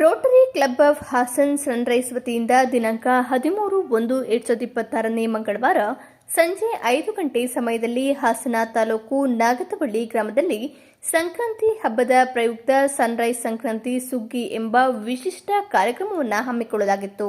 Rotary club of Hassan sunrise ವತಿಯಿಂದ ದಿನಾಂಕ ಹದಿಮೂರು ಒಂದು ಎರಡ್ ಸಾವಿರದ ಇಪ್ಪತ್ತಾರನೇ ಮಂಗಳವಾರ ಸಂಜೆ ಐದು ಗಂಟೆ ಸಮಯದಲ್ಲಿ ಹಾಸನ ತಾಲೂಕು ನಾಗತವಳ್ಳಿ ಗ್ರಾಮದಲ್ಲಿ ಸಂಕ್ರಾಂತಿ ಹಬ್ಬದ ಪ್ರಯುಕ್ತ ಸನ್ರೈಸ್ ಸಂಕ್ರಾಂತಿ ಸುಗ್ಗಿ ಎಂಬ ವಿಶಿಷ್ಟ ಕಾರ್ಯಕ್ರಮವನ್ನು ಹಮ್ಮಿಕೊಳ್ಳಲಾಗಿತ್ತು.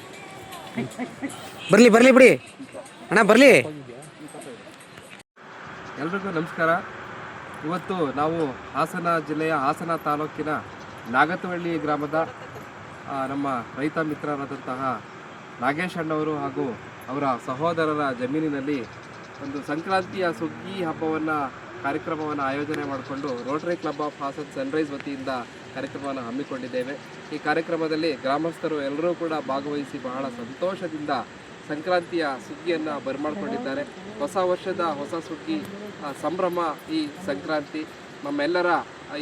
ಬರಲಿ, ಬರ್ಲಿ ಬಿಡಿ. ಅಣ್ಣ, ಬರ್ಲಿ. ಎಲ್ರಿಗೂ ನಮಸ್ಕಾರ. ಇವತ್ತು ನಾವು ಹಾಸನ ಜಿಲ್ಲೆಯ ಹಾಸನ ತಾಲೂಕಿನ ನಾಗತವಳ್ಳಿ ಗ್ರಾಮದ ನಮ್ಮ ರೈತ ಮಿತ್ರರಾದಂತಹ ನಾಗೇಶ್ ಅಣ್ಣವರು ಹಾಗೂ ಅವರ ಸಹೋದರರ ಜಮೀನಿನಲ್ಲಿ ಒಂದು ಸಂಕ್ರಾಂತಿಯ ಸುಗ್ಗಿ ಹಬ್ಬವನ್ನು ಕಾರ್ಯಕ್ರಮವನ್ನು ಆಯೋಜನೆ ಮಾಡಿಕೊಂಡು rotary club of Hassan sunrise ವತಿಯಿಂದ ಕಾರ್ಯಕ್ರಮವನ್ನು ಹಮ್ಮಿಕೊಂಡಿದ್ದೇವೆ. ಈ ಕಾರ್ಯಕ್ರಮದಲ್ಲಿ ಗ್ರಾಮಸ್ಥರು ಎಲ್ಲರೂ ಕೂಡ ಭಾಗವಹಿಸಿ ಬಹಳ ಸಂತೋಷದಿಂದ ಸಂಕ್ರಾಂತಿಯ ಸುಗ್ಗಿಯನ್ನು ಬರ್ಮಾಡ್ಕೊಂಡಿದ್ದಾರೆ. ಹೊಸ ವರ್ಷದ ಹೊಸ ಸುಗ್ಗಿ ಸಂಭ್ರಮ ಈ ಸಂಕ್ರಾಂತಿ. ನಮ್ಮೆಲ್ಲರ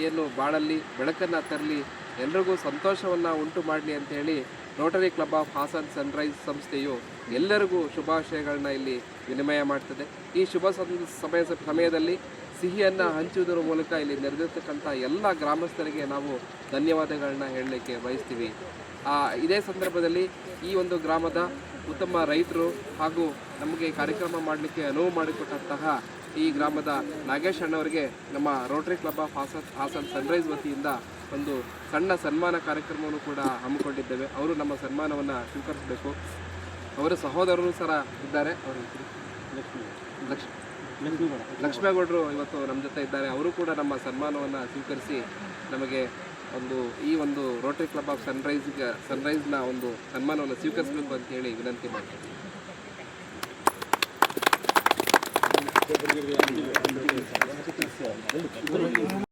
ಏನು ಬಾಳಲ್ಲಿ ಬೆಳಕನ್ನು ತರಲಿ ಎಲ್ರಿಗೂ ಸಂತೋಷವನ್ನು ಉಂಟು ಮಾಡಲಿ ಅಂತೇಳಿ rotary club of Hassan sunrise ಸಂಸ್ಥೆಯು ಎಲ್ಲರಿಗೂ ಶುಭಾಶಯಗಳನ್ನ ಇಲ್ಲಿ ವಿನಿಮಯ ಮಾಡ್ತದೆ. ಈ ಶುಭ ಸಮಯ, ಸಮಯದಲ್ಲಿ ಸಿಹಿಯನ್ನು ಹಂಚುವುದರ ಮೂಲಕ ಇಲ್ಲಿ ನೆರೆದಿರ್ತಕ್ಕಂಥ ಎಲ್ಲ ಗ್ರಾಮಸ್ಥರಿಗೆ ನಾವು ಧನ್ಯವಾದಗಳನ್ನ ಹೇಳಲಿಕ್ಕೆ ಬಯಸ್ತೀವಿ. ಇದೇ ಸಂದರ್ಭದಲ್ಲಿ ಈ ಒಂದು ಗ್ರಾಮದ ಉತ್ತಮ ರೈತರು ಹಾಗೂ ನಮಗೆ ಕಾರ್ಯಕ್ರಮ ಮಾಡಲಿಕ್ಕೆ ಅನುವು ಮಾಡಿಕೊಟ್ಟಂತಹ ಈ ಗ್ರಾಮದ ನಾಗೇಶ್ ಅಣ್ಣವರಿಗೆ ನಮ್ಮ rotary club of Hassan Hassan sunrise ವತಿಯಿಂದ ಒಂದು ಸಣ್ಣ ಸನ್ಮಾನ ಕಾರ್ಯಕ್ರಮವನ್ನು ಕೂಡ ಹಮ್ಮಿಕೊಂಡಿದ್ದೇವೆ ಅವರು ನಮ್ಮ ಸನ್ಮಾನವನ್ನು ಸ್ವೀಕರಿಸಬೇಕು ಅವರ ಸಹೋದರರು ಸಹ ಇದ್ದಾರೆ ಅವರ ಹೆಸರು? ಲಕ್ಷ್ಮೀ ಲಕ್ಷ್ಮೇಗೌಡರು ಇವತ್ತು ನಮ್ಮ ಜೊತೆ ಇದ್ದಾರೆ ಅವರು ಕೂಡ ನಮ್ಮ ಸನ್ಮಾನವನ್ನು ಸ್ವೀಕರಿಸಿ ನಮಗೆ ಒಂದು, ಈ ಒಂದು ರೋಟರಿ ಕ್ಲಬ್ ಆಫ್ ಸನ್ರೈಸ್ಗೆ ಸನ್ರೈಸ್ನ ಒಂದು ಸನ್ಮಾನವನ್ನು ಸ್ವೀಕರಿಸಬೇಕು ಅಂತ ಹೇಳಿ ವಿನಂತಿ ಮಾಡ್ತೀನಿ.